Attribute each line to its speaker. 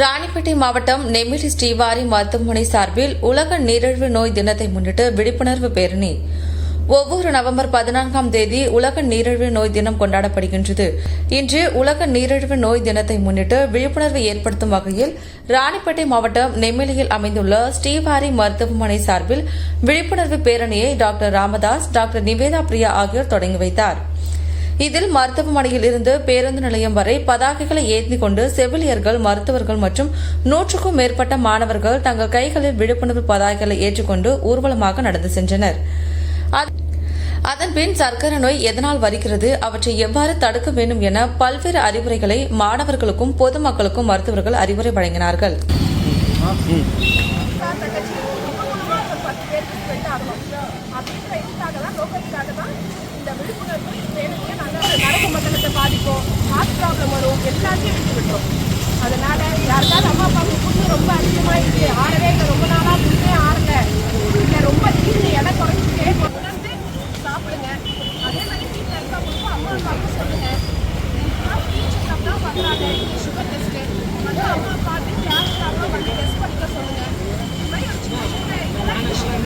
Speaker 1: ராணிப்பேட்டை மாவட்டம் நெமிலி ஸ்ரீவாரி மருத்துவமனை சார்பில் உலக நீரிழிவு நோய் தினத்தை முன்னிட்டு விழிப்புணர்வு பேரணி. ஒவ்வொரு நவம்பர் பதினான்காம் தேதி உலக நீரிழிவு நோய் தினம் கொண்டாடப்படுகின்றது. இன்று உலக நீரிழிவு நோய் தினத்தை முன்னிட்டு விழிப்புணர்வு ஏற்படுத்தும் வகையில் ராணிப்பேட்டை மாவட்டம் நெமிலியில் அமைந்துள்ள ஸ்ரீவாரி மருத்துவமனை சார்பில் விழிப்புணர்வு பேரணியை டாக்டர் ராமதாஸ் டாக்டர் நிவேதா பிரியா ஆகியோர் தொடங்கி வைத்தார். இதில் மருத்துவமனையில் இருந்து பேருந்து நிலையம் வரை பதாகைகளை ஏந்தி கொண்டு செவிலியர்கள் மருத்துவர்கள் மற்றும் நூற்றுக்கும் மேற்பட்ட மாணவர்கள் தங்கள் கைகளில் விழிப்புணர்வு பதாகைகளை ஏற்றுக்கொண்டு ஊர்வலமாக நடந்து சென்றனர். அதன்பின் சர்க்கரை நோய் எதனால் வருகிறது அவற்றை எவ்வாறு தடுக்க வேண்டும் என பல்வேறு அறிவுரைகளை மாணவர்களுக்கும் பொதுமக்களுக்கும் மருத்துவர்கள் அறிவுரை வழங்கினார்கள்.
Speaker 2: அப்படின்ற இதுக்காக தான், நோக்கத்துக்காக தான் இந்த விழிப்புணர்வு பேரணியை நாங்க நரம்பு மண்டலத்தை பாதிப்போம் ஹார்ட் ப்ராப்ளம் வரும் எல்லாத்தையும் விட்டு விட்டுரும் அதனால யாருக்காவது அம்மா அப்பாவுக்கு புண்ணு ரொம்ப அதிகமாக இருக்குது ஆறவே இல்லை